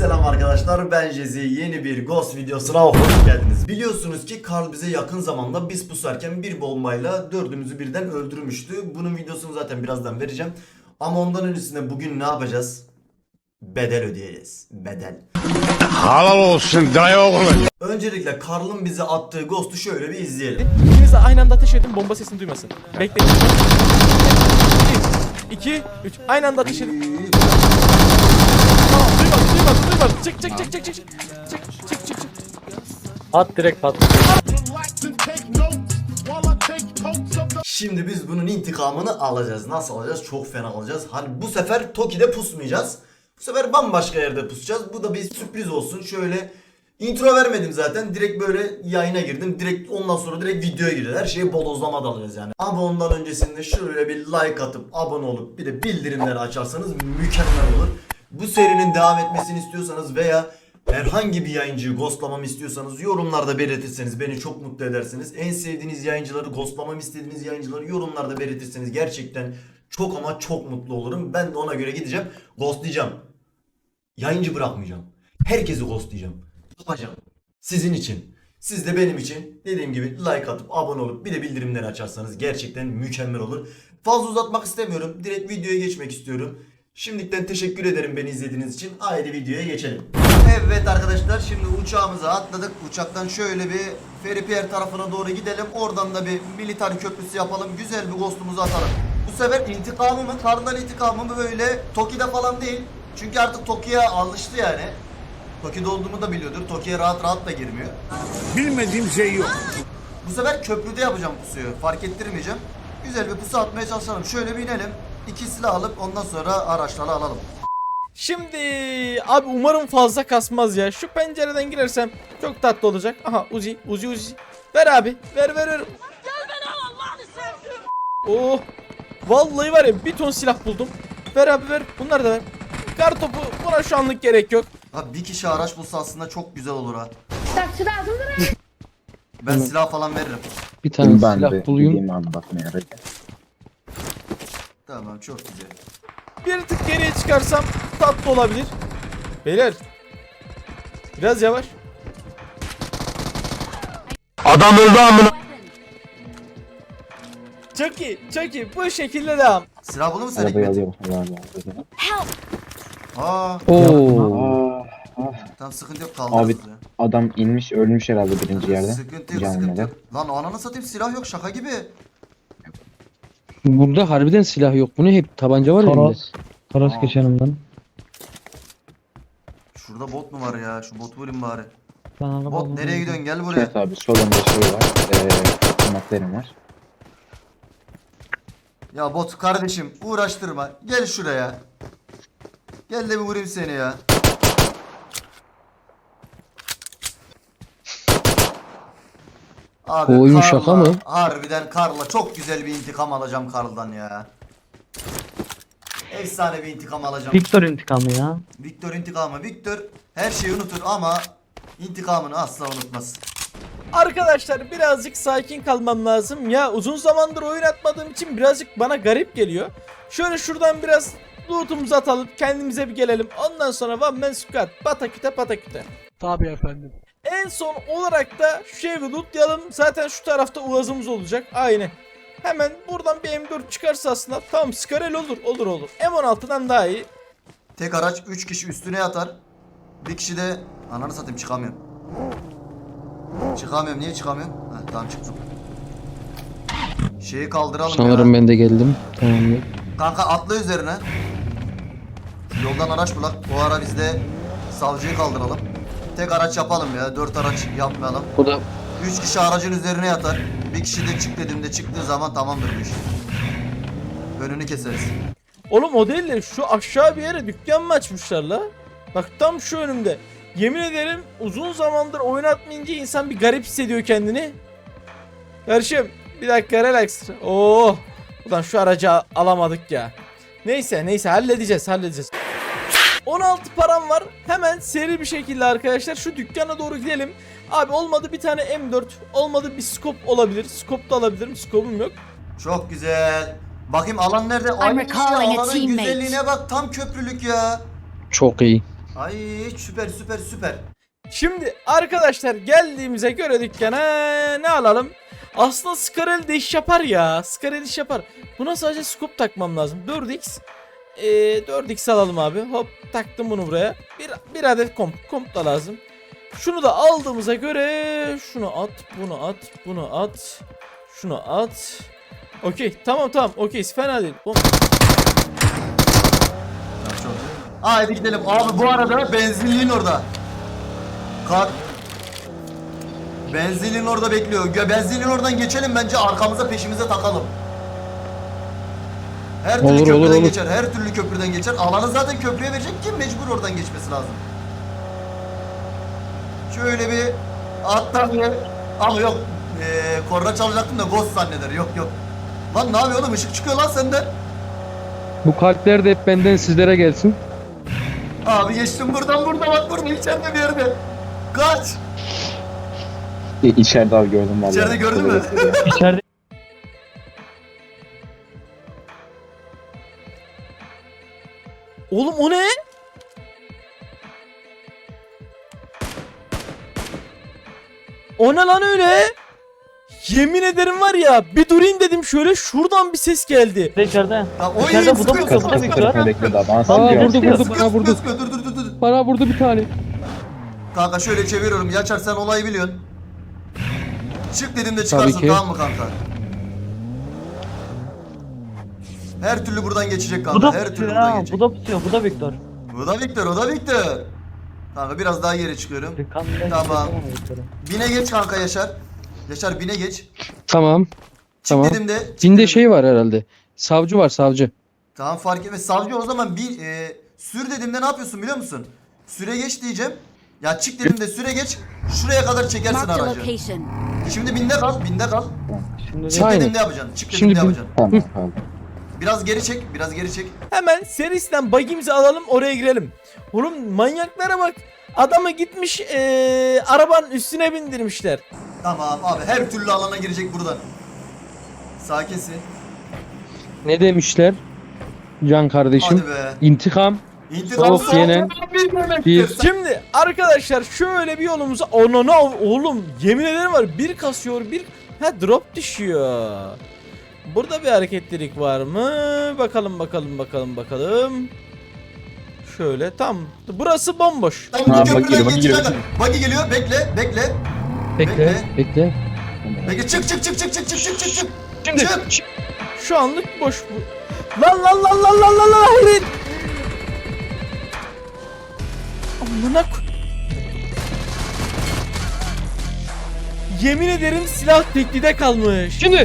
selam arkadaşlar ben Jezi yeni bir Ghost videosuna hoş geldiniz. Biliyorsunuz ki Karl bize yakın zamanda biz pusarken bir bombayla dördümüzü birden öldürmüştü. Bunun videosunu zaten birazdan vereceğim. Ama ondan öncesinde bugün ne yapacağız? Bedel ödeyeceğiz. Bedel. Halal olsun dayı oğlu. Öncelikle Karl'ın bize attığı Ghost'u şöyle bir izleyelim. İkiniz de aynı anda ateş edin bomba sesini duymasın. Bekleyin. 1, 2, 3. Aynı anda ateş edin. Duymadı duymadı. Çık çık çık çık çık. Çık çık çık çık. At direkt pat. Şimdi biz bunun intikamını alacağız. Nasıl alacağız? Çok fena alacağız. Hani bu sefer Toki'de pusmayacağız. Bu sefer bambaşka yerde pusacağız. Bu da bir sürpriz olsun. Şöyle intro vermedim zaten. Direkt böyle yayına girdim. Direkt ondan sonra direkt videoya gireceğiz. Her şeyi bodozlama dalacağız yani. Ama ondan öncesinde şöyle bir like atıp abone olup bir de bildirimleri açarsanız mükemmel olur. Bu serinin devam etmesini istiyorsanız veya herhangi bir yayıncıyı ghostlamamı istiyorsanız yorumlarda belirtirseniz beni çok mutlu edersiniz. En sevdiğiniz yayıncıları, ghostlamamı istediğiniz yayıncıları yorumlarda belirtirseniz gerçekten çok ama çok mutlu olurum. Ben de ona göre gideceğim, ghostlayacağım. Yayıncı bırakmayacağım. Herkesi ghostlayacağım. Yapacağım. Sizin için. Siz de benim için dediğim gibi like atıp abone olup bir de bildirimleri açarsanız gerçekten mükemmel olur. Fazla uzatmak istemiyorum. Direkt videoya geçmek istiyorum. Şimdiden teşekkür ederim beni izlediğiniz için. Haydi videoya geçelim. Evet arkadaşlar şimdi uçağımıza atladık. Uçaktan şöyle bir Feripier tarafına doğru gidelim. Oradan da bir militer köprüsü yapalım. Güzel bir ghostumuzu atalım. Bu sefer intikamı mı? Kardan intikamı mı böyle Toki'de falan değil. Çünkü artık Toki'ye alıştı yani. Toki'de olduğumu da biliyordur. Toki'ye rahat rahat da girmiyor. Bilmediğim şey yok. Bu sefer köprüde yapacağım pusuyu. Fark ettirmeyeceğim. Güzel bir pusu atmaya çalışalım. Şöyle bir inelim. İkisini alıp ondan sonra araçları alalım. Şimdi abi umarım fazla kasmaz ya. Şu pencereden girersem çok tatlı olacak. Aha Uzi Uzi Uzi. Ver abi ver ver ver. Gel beni al Allah'ını sevdim. Oh. Vallahi var ya bir ton silah buldum. Ver abi ver. Bunları da ver. Kar topu buna şu anlık gerek yok. Abi bir kişi araç bulsa aslında çok güzel olur ha. Taksi lazım mı? Ben silah falan veririm. Bir tane Ben silah de bulayım. gideyim abi bakmaya. Tamam çok güzel. Bir tık geriye çıkarsam tatlı olabilir. Beyler. Biraz yavaş. Adam öldü amına. Çok iyi, çok iyi. Bu şekilde devam. Silah bulur mu sen Arabayı Hikmet? alıyorum. Aa Oo. Tamam sıkıntı yok kaldırırız Abi adam inmiş ölmüş herhalde birinci yerde. Sıkıntı yok Canlı sıkıntı yok. Lan ananı satayım silah yok şaka gibi. Burada harbiden silah yok. Bu ne hep tabanca var ya elimde. Taras Aa. geçenimden. Şurada bot mu var ya? Şu botu vurayım bari. Ben araba Bot nereye gidiyorsun? Gel buraya. Evet abi solunda şey var. Eee maklerim var. Ya bot kardeşim uğraştırma. Gel şuraya. Gel de bir vurayım seni ya. Abi Bu oyun Karl'la- şaka mı? Harbiden Karl'la çok güzel bir intikam alacağım Karl'dan ya. Efsane bir intikam alacağım. Victor intikamı ya. Victor intikamı. Victor her şeyi unutur ama intikamını asla unutmaz. Arkadaşlar birazcık sakin kalmam lazım. Ya uzun zamandır oyun atmadığım için birazcık bana garip geliyor. Şöyle şuradan biraz lootumuzu atalım. Kendimize bir gelelim. Ondan sonra one man squad. Pataküte pataküte. Tabii efendim. En son olarak da şu evi lootlayalım. Zaten şu tarafta uazımız olacak. Aynen. Hemen buradan bir M4 çıkarsa aslında tamam Skarel olur olur olur. M16'dan daha iyi. Tek araç 3 kişi üstüne yatar. Bir kişi de ananı satayım çıkamıyorum. Çıkamıyorum. Niye çıkamıyorum? Heh, tamam çıktım. Şeyi kaldıralım Sanırım ya. ben de geldim. Tamam. Kanka atla üzerine. Yoldan araç bulak. O ara biz de savcıyı kaldıralım. Tek araç yapalım ya. Dört araç yapmayalım. Bu da Üç kişi aracın üzerine yatar. Bir kişi de çık dediğimde çıktığı zaman tamamdır bu iş. Önünü keseriz. Oğlum o değil de şu aşağı bir yere dükkan mı açmışlar la? Bak tam şu önümde. Yemin ederim uzun zamandır oyun atmayınca insan bir garip hissediyor kendini. Kardeşim bir dakika relax. Oo. Ulan şu aracı alamadık ya. Neyse neyse halledeceğiz halledeceğiz. 16 param var. Hemen seri bir şekilde arkadaşlar şu dükkana doğru gidelim. Abi olmadı bir tane M4, olmadı bir scope olabilir. Scope da alabilirim. Scope'um yok. Çok güzel. Bakayım alan nerede? Ay, recalling a alanın teammate. güzelliğine bak tam köprülük ya. çok iyi. Ay süper süper süper. Şimdi arkadaşlar geldiğimize göre dükkana ne alalım? Aslında Skarel de iş yapar ya. Skarel iş yapar. Buna sadece scope takmam lazım. 4x. Ee, 4x alalım abi. Hop taktım bunu buraya. Bir, bir adet komp. Komp da lazım. Şunu da aldığımıza göre şunu at, bunu at, bunu at. Şunu at. Okey tamam tamam okey fena değil. Oğlum, Haydi gidelim. Abi bu arada benzinliğin orada. Kar. Benzinliğin orada bekliyor. Benzinliğin oradan geçelim bence arkamıza peşimize takalım. Her türlü Olur, köprüden olur, olur. geçer. Her türlü köprüden geçer. Alanı zaten köprüye verecek ki mecbur oradan geçmesi lazım. Şöyle bir attan bir ama yok ee, korna çalacaktım da ghost zanneder. Yok yok. Lan ne yapıyor oğlum? Işık çıkıyor lan sende. Bu kalpler de hep benden sizlere gelsin. Abi geçtim buradan burada bak burada içeride bir yerde. Kaç. İçeride abi gördüm vallahi. İçeride gördün mü? İçeride Oğlum o ne? O ne lan öyle? Yemin ederim var ya bir durayım dedim şöyle şuradan bir ses geldi. içeride. Ya, oy, İçeride bu da mı? sıkıyor, Bu da sıkıyor. bir Sıkma bekliyordu abi. Bana Aa sıkıyor. vurdu vurdu Sıkıyor, bana vurdu. sıkıyor. Dur dur dur dur. Bana vurdu bir tane. Kanka şöyle çeviriyorum. Yaşar sen olayı biliyorsun. Çık dedim de çıkarsın ki. tamam mı kanka? Her türlü buradan geçecek kanka. Bu da Her türlü pusuyor buradan ha. geçecek. Bu da pusuyor. Bu da Victor. Bu da Victor, o da Victor. Kanka biraz daha geri çıkıyorum. Tamam. Bine geç kanka Yaşar. Yaşar bine geç. Çık Tamam. Tamam. dedim de. Binde dedim. şey var herhalde. Savcı var savcı. Tamam fark etmez. Savcı o zaman bir e, sür dediğimde ne yapıyorsun biliyor musun? Süre geç diyeceğim. Ya çık dediğimde süre geç. Şuraya kadar çekersin Marked a aracı. location. Şimdi binde kal, binde kal. Şimdi Çık Aynen. dediğimde yapacaksın. Çık Şimdi dediğimde bin- yapacaksın. Tamam tamam. Biraz geri çek, biraz geri çek. Hemen serisinden bagimizi alalım oraya girelim. Oğlum manyaklara bak. Adamı gitmiş eee, arabanın üstüne bindirmişler. Tamam abi her türlü alana girecek buradan. Sakinsin. Ne demişler? Can kardeşim. Hadi be. İntikam. İntikam Soğuk yenen bir- Şimdi arkadaşlar şöyle bir yolumuza onana oğlum yemin ederim var bir kasıyor bir ha drop düşüyor. Burada bir hareketlilik var mı? Bakalım bakalım bakalım bakalım. Şöyle tam burası bomboş. Tam Ha, bu köprüden bak geliyor, bak geç geliyor. kanka. Bagi geliyor, bekle, bekle. Bekle. Bekle. Bekle çık çık çık çık çık çık çık çık çık. Şimdi Çık. Şu anlık boş bu. Lan lan lan lan lan lan lan hayret. Amına ko- Yemin ederim silah teklide kalmış. Şimdi.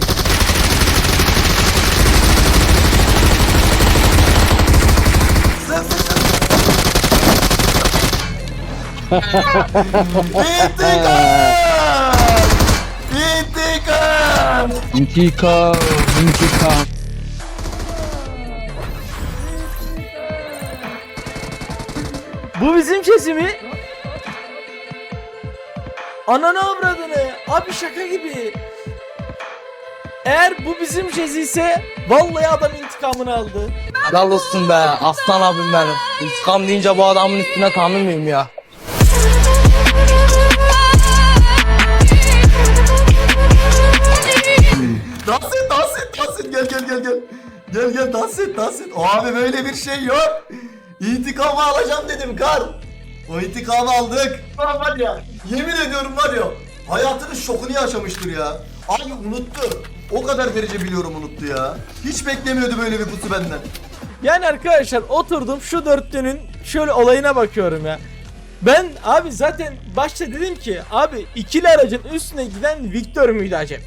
Sen sen İntikam! İntikam! İntikam. İntikam. Bu bizim sesi mi? Ananı avradını. Abi şaka gibi. Eğer bu bizim sesi ise vallahi adam intikamını aldı. Helal olsun be aslan abim benim. İntikam deyince bu adamın üstüne tanır mıyım ya? Dans et, dans et, dans et. Gel gel gel gel. Gel gel dans et, dans et. Abi böyle bir şey yok. İntikamı alacağım dedim kar. O intikamı aldık. Lan var ya, yemin ediyorum var ya. Hayatının şokunu yaşamıştır ya. Abi unuttu. O kadar derece biliyorum unuttu ya. Hiç beklemiyordu böyle bir pusu benden. Yani arkadaşlar oturdum şu dörtlünün şöyle olayına bakıyorum ya. Ben abi zaten başta dedim ki abi ikili aracın üstüne giden Victor müydü acaba?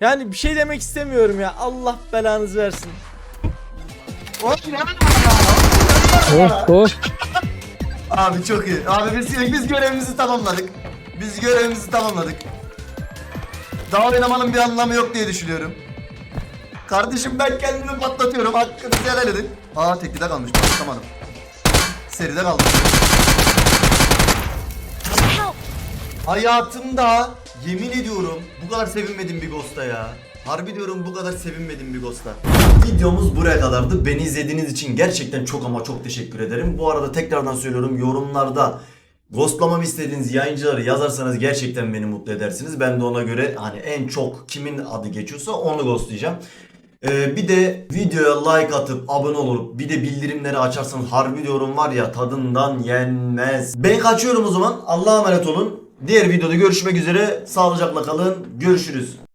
Yani bir şey demek istemiyorum ya. Allah belanızı versin. Oh oh. Abi çok iyi. Abi biz, biz görevimizi tamamladık. Biz görevimizi tamamladık. Daha oynamanın bir anlamı yok diye düşünüyorum. Kardeşim ben kendimi patlatıyorum. Hakkınızı helal edin. Aa teklide kalmış. Patlamadım. Seride kaldım. Hayatımda yemin ediyorum bu kadar sevinmedim bir Ghost'a ya. Harbi diyorum bu kadar sevinmedim bir Ghost'a. Videomuz buraya kadardı. Beni izlediğiniz için gerçekten çok ama çok teşekkür ederim. Bu arada tekrardan söylüyorum yorumlarda Ghostlamamı istediğiniz yayıncıları yazarsanız gerçekten beni mutlu edersiniz. Ben de ona göre hani en çok kimin adı geçiyorsa onu ghostlayacağım. Ee, bir de videoya like atıp abone olup bir de bildirimleri açarsanız harbi diyorum var ya tadından yenmez. Ben kaçıyorum o zaman. Allah'a emanet olun. Diğer videoda görüşmek üzere. Sağlıcakla kalın. Görüşürüz.